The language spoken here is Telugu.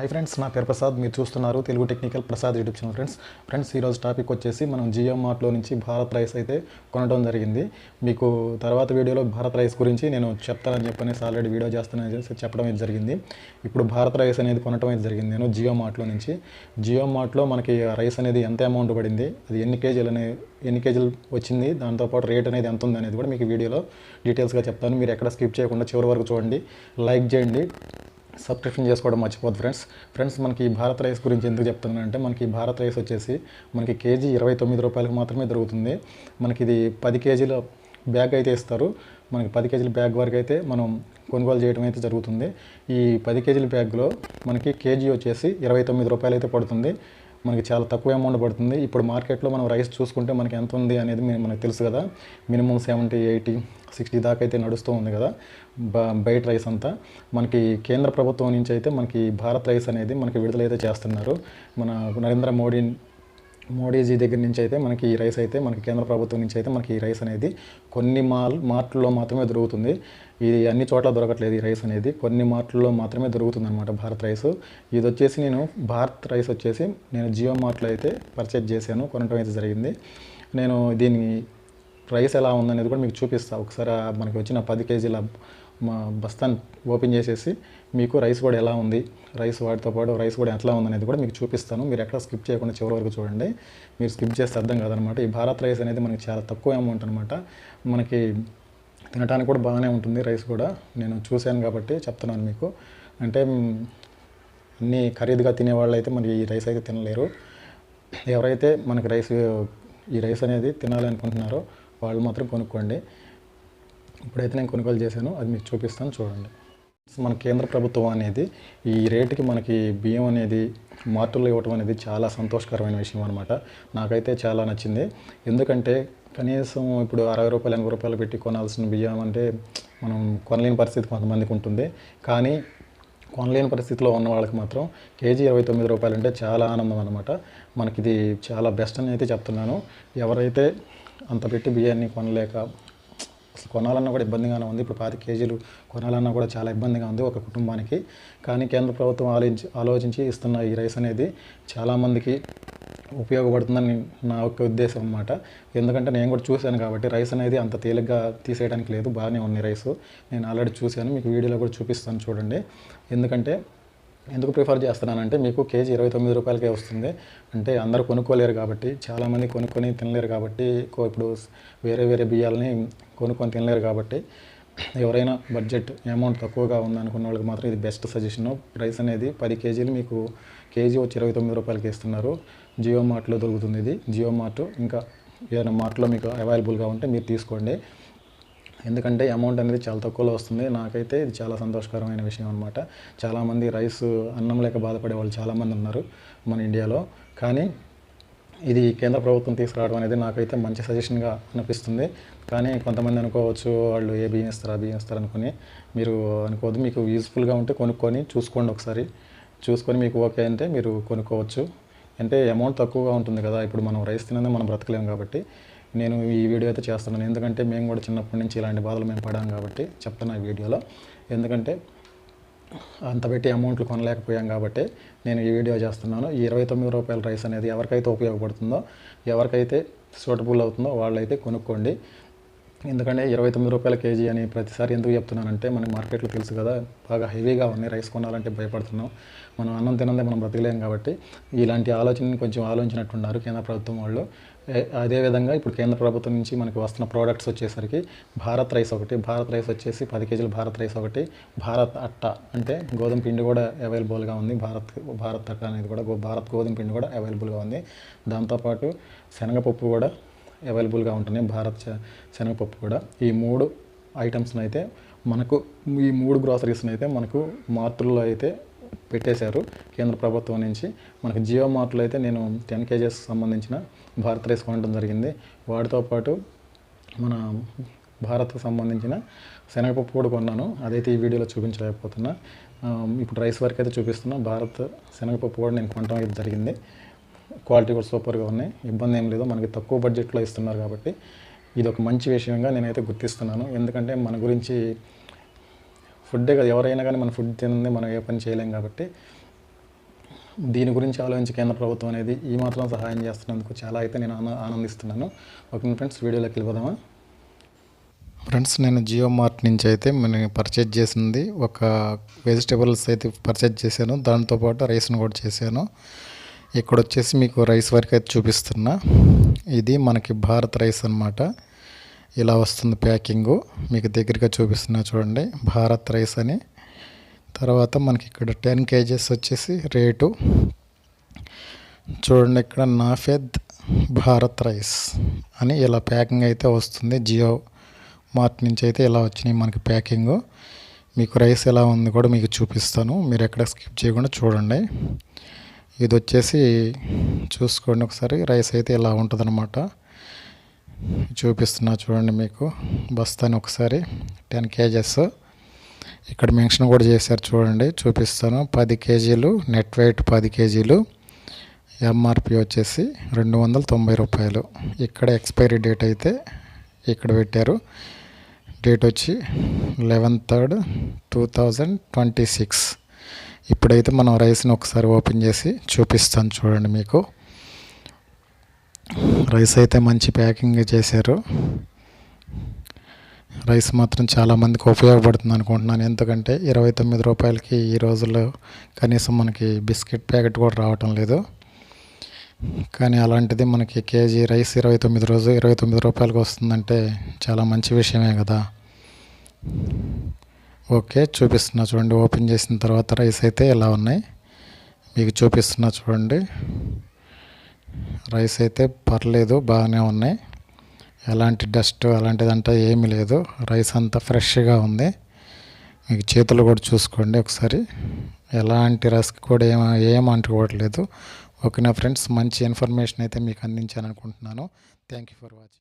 హాయ్ ఫ్రెండ్స్ నా పేరు ప్రసాద్. మీరు చూస్తున్నారు Telugu technical Prasad YouTube channel friends. Friends ఈరోజు టాపిక్ వచ్చేసి మనం జియో మార్ట్లో నుంచి భారత్ రైస్ అయితే కొనడం జరిగింది. మీకు తర్వాత వీడియోలో భారత్ రైస్ గురించి నేను చెప్తానని చెప్పనేసి ఆల్రెడీ వీడియో చేస్తానని చెప్పి చెప్పడం అయితే జరిగింది. ఇప్పుడు భారత్ రైస్ అనేది కొనడం అయితే జరిగింది. నేను జియో మార్ట్లో నుంచి. జియో మార్ట్లో మనకి రైస్ అనేది ఎంత అమౌంట్ పడింది అది ఎన్ని కేజీలు అనే ఎన్ని కేజీలు వచ్చింది దాంతోపాటు రేట్ అనేది ఎంత ఉంది అనేది కూడా మీకు వీడియోలో డీటెయిల్స్గా చెప్తాను. మీరు ఎక్కడ స్కిప్ చేయకుండా చివరి వరకు చూడండి. లైక్ చేయండి. సబ్స్క్రిప్షన్ చేసుకోవడం మర్చిపోద్దు ఫ్రెండ్స్. ఫ్రెండ్స్ మనకి ఈ భారత్ రైస్ గురించి ఎందుకు చెప్తున్నానంటే మనకి ఈ భారత్ రైస్ వచ్చేసి మనకి కేజీ ఇరవై తొమ్మిది రూపాయలకు మాత్రమే దొరుకుతుంది. మనకి ఇది పది కేజీల బ్యాగ్ అయితే ఇస్తారు. మనకి పది కేజీల బ్యాగ్ వరకు అయితే మనం కొనుగోలు చేయడం అయితే జరుగుతుంది. ఈ పది కేజీల బ్యాగ్లో మనకి కేజీ వచ్చేసి ఇరవై తొమ్మిది రూపాయలు అయితే పడుతుంది. మనకి చాలా తక్కువ అమౌంట్ పడుతుంది. ఇప్పుడు మార్కెట్లో మనం రైస్ చూసుకుంటే మనకి ఎంత ఉంది అనేది మనకు తెలుసు కదా. మినిమం సెవెంటీ ఎయిటీ సిక్స్టీ దాకా అయితే నడుస్తూ ఉంది కదా. బ- బయట రైస్ అంతా. మనకి కేంద్ర ప్రభుత్వం నుంచి అయితే మనకి భారత్ రైస్ అనేది మనకి విడుదలైతే చేస్తున్నారు. మన నరేంద్ర మోడీ మోడీజీ దగ్గర నుంచి అయితే మనకి ఈ రైస్ అయితే మనకి కేంద్ర ప్రభుత్వం నుంచి అయితే మనకి ఈ రైస్ అనేది కొన్ని మాల్ మార్ట్లో మాత్రమే దొరుకుతుంది. ఇది అన్ని చోట్ల దొరకట్లేదు ఈ రైస్ అనేది. కొన్ని మార్ట్లో మాత్రమే దొరుకుతుంది అనమాట భారత్ రైస్. ఇది వచ్చేసి నేను భారత్ రైస్ వచ్చేసి నేను జియో మార్ట్లో అయితే పర్చేజ్ చేశాను కొనటం అయితే జరిగింది. నేను దీన్ని రైస్ ఎలా ఉందనేది కూడా మీకు చూపిస్తాను ఒకసారి మనకి వచ్చిన పది కేజీల మా బస్తాన్ ఓపెన్ చేసేసి మీకు రైస్ కూడా ఎలా ఉంది? రైస్ వాటితో పాటు రైస్ కూడా ఎట్లా ఉందనేది కూడా మీకు చూపిస్తాను. మీరు ఎక్కడ స్కిప్ చేయకుండా చివరి వరకు చూడండి. మీరు స్కిప్ చేస్తే అర్థం కాదనమాట. ఈ భారత్ రైస్ అనేది మనకి చాలా తక్కువ అమౌంట్ అనమాట. మనకి తినడానికి కూడా బాగానే ఉంటుంది రైస్ కూడా. నేను చూశాను కాబట్టి చెప్తున్నాను మీకు. అంటే అన్నీ ఖరీదుగా తినేవాళ్ళు అయితే మనకి ఈ రైస్ అయితే తినలేరు. ఎవరైతే మనకి రైస్ ఈ రైస్ అనేది తినాలనుకుంటున్నారో వాళ్ళు మాత్రం కొనుక్కోండి. ఇప్పుడైతే నేను కొనుగోలు చేశాను అది మీకు చూపిస్తాను చూడండి. మన కేంద్ర ప్రభుత్వం అనేది ఈ రేటుకి మనకి బియ్యం అనేది మార్టుల్లో ఇవ్వటం అనేది చాలా సంతోషకరమైన విషయం అనమాట నాకైతే చాలా నచ్చింది. ఎందుకంటే కనీసం ఇప్పుడు అరవై రూపాయలు ఎనభై రూపాయలు పెట్టి కొనాల్సిన బియ్యం అంటే మనం కొనలేని పరిస్థితి కొంతమందికి ఉంటుంది. కానీ కొనలేని పరిస్థితిలో ఉన్న వాళ్ళకి మాత్రం కేజీ ఇరవై తొమ్మిది రూపాయలు అంటే చాలా ఆనందం అనమాట మనకి ఇది చాలా బెస్ట్ అని అయితే చెప్తున్నాను. ఎవరైతే అంత పెట్టి బియ్యాన్ని కొనలేక అసలు కొనాలన్నా కూడా ఇబ్బందిగానే ఉంది. ఇప్పుడు పాతి కేజీలు కొనాలన్నా కూడా చాలా ఇబ్బందిగా ఉంది ఒక కుటుంబానికి. కానీ కేంద్ర ప్రభుత్వం ఆలోచించి ఆలోచించి ఇస్తున్న ఈ రైస్ అనేది చాలామందికి ఉపయోగపడుతుందని నా యొక్క ఉద్దేశం అనమాట ఎందుకంటే నేను కూడా చూశాను కాబట్టి రైస్ అనేది అంత తేలిగ్గా తీసేయడానికి లేదు. బాగానే ఉంది రైస్. నేను ఆల్రెడీ చూశాను. మీకు వీడియోలో కూడా చూపిస్తాను చూడండి. ఎందుకంటే ఎందుకు ప్రిఫర్ చేస్తున్నానంటే మీకు కేజీ ఇరవై తొమ్మిది రూపాయలకే వస్తుంది. అంటే అందరూ కొనుక్కోలేరు కాబట్టి చాలామంది కొనుక్కొని తినలేరు కాబట్టి ఇప్పుడు వేరే వేరే బియ్యాలని కొనుక్కొని తినలేరు కాబట్టి ఎవరైనా బడ్జెట్ అమౌంట్ తక్కువగా ఉందనుకున్న వాళ్ళకి మాత్రం ఇది బెస్ట్ సజెషన్ రైస్ అనేది పది కేజీలు మీకు కేజీ వచ్చి ఇరవై తొమ్మిది రూపాయలకి ఇస్తున్నారు. జియో మార్ట్లో దొరుకుతుంది ఇది. జియో మార్ట్ ఇంకా ఏదైనా మార్ట్లో మీకు అవైలబుల్గా ఉంటే మీరు తీసుకోండి. ఎందుకంటే అమౌంట్ అనేది చాలా తక్కువలో వస్తుంది. నాకైతే ఇది చాలా సంతోషకరమైన విషయం అనమాట చాలామంది రైస్ అన్నం లేక బాధపడే వాళ్ళు చాలామంది ఉన్నారు మన ఇండియాలో. కానీ ఇది కేంద్ర ప్రభుత్వం తీసుకురావడం అనేది నాకైతే మంచి సజెషన్గా అనిపిస్తుంది. కానీ కొంతమంది అనుకోవచ్చు వాళ్ళు ఏ బియ్యం ఇస్తారు ఆ బియ్యం ఇస్తారు అనుకుని మీరు అనుకోవద్దు. మీకు యూస్ఫుల్గా ఉంటే కొనుక్కొని చూసుకోండి ఒకసారి. చూసుకొని మీకు ఓకే అంటే మీరు కొనుక్కోవచ్చు. అంటే అమౌంట్ తక్కువగా ఉంటుంది కదా. ఇప్పుడు మనం రైస్ తినదే మనం బ్రతకలేము కాబట్టి. నేను ఈ వీడియో అయితే చేస్తున్నాను. ఎందుకంటే మేము కూడా చిన్నప్పటి నుంచి ఇలాంటి బాధలు మేము పడాం కాబట్టి చెప్తున్నా ఈ వీడియోలో. ఎందుకంటే అంత పెట్టి అమౌంట్లు కొనలేకపోయాం కాబట్టి నేను ఈ వీడియో చేస్తున్నాను. ఈ ఇరవై తొమ్మిది రూపాయల రైస్ అనేది ఎవరికైతే ఉపయోగపడుతుందో ఎవరికైతే సూటబుల్ అవుతుందో వాళ్ళైతే కొనుక్కోండి. ఎందుకంటే ఇరవై తొమ్మిది రూపాయల కేజీ అని ప్రతిసారి ఎందుకు చెప్తున్నానంటే మనకి మార్కెట్లో తెలుసు కదా బాగా హెవీగా ఉన్నాయి రైస్ కొనాలంటే భయపడుతున్నాం. మనం అన్నం తినందే మనం బ్రతకలేం కాబట్టి ఇలాంటి ఆలోచనని కొంచెం ఆలోచించినట్టున్నారు కేంద్ర ప్రభుత్వం వాళ్ళు. అదేవిధంగా ఇప్పుడు కేంద్ర ప్రభుత్వం నుంచి మనకి వస్తున్న ప్రోడక్ట్స్ వచ్చేసరికి భారత్ రైస్ ఒకటి భారత్ రైస్ వచ్చేసి పది కేజీలు భారత్ రైస్ ఒకటి భారత్ అట్ట అంటే గోధుమ పిండి కూడా అవైలబుల్గా ఉంది భారత్ భారత్ అట్ట అనేది కూడా గో- భారత్ గోధుమ పిండి కూడా అవైలబుల్గా ఉంది. దాంతోపాటు శనగపప్పు కూడా అవైలబుల్గా ఉంటున్నాయి. భారత్ శనగపప్పు కూడా. ఈ మూడు ఐటమ్స్ని అయితే మనకు ఈ మూడు గ్రాసరీస్ని అయితే మనకు మార్టుల్లో అయితే పెట్టేశారు. కేంద్ర ప్రభుత్వం నుంచి మనకు జియో మార్ట్లో అయితే నేను టెన్ కేజెస్ సంబంధించిన భారత్ రైస్ కొనడం జరిగింది. వాటితో పాటు మన భారత్కు సంబంధించిన శనగపప్పు కూడా కొన్నాను. అదైతే ఈ వీడియోలో చూపించలేకపోతున్నా. ఇప్పుడు రైస్ వరకు అయితే చూపిస్తున్నా. భారత్ శనగపప్పు కూడా నేను కొనడం అయితే జరిగింది. క్వాలిటీ కూడా సూపర్గా ఉన్నాయి. ఇబ్బంది ఏం లేదు. మనకి తక్కువ బడ్జెట్లో ఇస్తున్నారు కాబట్టి ఇది ఒక మంచి విషయంగా నేనైతే గుర్తిస్తున్నాను. ఎందుకంటే మన గురించి ఫుడ్డే కదా. ఎవరైనా కానీ మన ఫుడ్ తినందే మనం ఏ పని చేయలేం కాబట్టి దీని గురించి ఆలోచించి కేంద్ర ప్రభుత్వం అనేది ఈ మాత్రం సహాయం చేస్తున్నందుకు చాలా అయితే నేను ఆనంద ఆనందిస్తున్నాను. ఓకే ఫ్రెండ్స్ వీడియోలోకి వెళ్ళిపోదామా? ఫ్రెండ్స్ నేను జియో మార్ట్ నుంచి అయితే నేను పర్చేజ్ చేసింది. ఒక వెజిటేబుల్స్ అయితే పర్చేజ్ చేశాను. దాంతోపాటు రైస్ను కూడా చేశాను. ఇక్కడ వచ్చేసి మీకు రైస్ వరకు అయితే చూపిస్తున్నా. ఇది మనకి భారత్ రైస్ అన్నమాట. ఇలా వస్తుంది ప్యాకింగు. మీకు దగ్గరగా చూపిస్తున్నా చూడండి. భారత్ రైస్ అని. తర్వాత మనకి ఇక్కడ టెన్ కేజెస్ వచ్చేసి రేటు. చూడండి ఇక్కడ నాఫెద్ భారత్ రైస్ అని ఇలా ప్యాకింగ్ అయితే వస్తుంది. జియో మార్ట్ నుంచి అయితే ఇలా వచ్చినాయి మనకి ప్యాకింగ్. మీకు రైస్ ఎలా ఉంది కూడా మీకు చూపిస్తాను. మీరు ఎక్కడ స్కిప్ చేయకుండా చూడండి. ఇది వచ్చేసి చూసుకోండి ఒకసారి. రైస్ అయితే ఇలా ఉంటుందన్నమాట. చూపిస్తున్నా చూడండి మీకు. బస్తాని ఒకసారి టెన్ కేజెస్. ఇక్కడ మెన్షన్ కూడా చేశారు చూడండి. చూపిస్తాను. పది కేజీలు నెట్ వెయిట్ పది కేజీలు. ఎంఆర్పి వచ్చేసి రెండు వందల తొంభై రూపాయలు. ఇక్కడ ఎక్స్పైరీ డేట్ అయితే ఇక్కడ పెట్టారు. డేట్ వచ్చి eleven third two thousand twenty six. ఇప్పుడైతే మనం రైస్ని ఒకసారి ఓపెన్ చేసి చూపిస్తాను చూడండి మీకు. రైస్ అయితే మంచి ప్యాకింగ్ చేశారు. రైస్ మాత్రం చాలా మందికి ఉపయోగపడుతుంది అనుకుంటున్నాను. ఎందుకంటే ఇరవై తొమ్మిది రూపాయలకి ఈ రోజుల్లో కనీసం మనకి బిస్కెట్ ప్యాకెట్ కూడా రావటం లేదు. కానీ అలాంటిది మనకి కేజీ రైస్ ఇరవై తొమ్మిది రోజు ఇరవై తొమ్మిది రూపాయలకి వస్తుందంటే చాలా మంచి విషయమే కదా. ఓకే చూపిస్తున్నా చూడండి. ఓపెన్ చేసిన తర్వాత రైస్ అయితే ఇలా ఉన్నాయి? మీకు చూపిస్తున్నా చూడండి. రైస్ అయితే పర్లేదు బాగానే ఉన్నాయి. ఎలాంటి డస్ట్ అలాంటిదంతా ఏమీ లేదు. రైస్ అంతా ఫ్రెష్గా ఉంది. మీకు చేతులు కూడా చూసుకోండి ఒకసారి. ఎలాంటి రస్క్ కూడా ఏమ ఏం అంటుకోవట్లేదు. ఓకేనా ఫ్రెండ్స్? మంచి ఇన్ఫర్మేషన్ అయితే మీకు అందించాను అనుకుంటున్నాను థ్యాంక్ యూ ఫర్ వాచింగ్.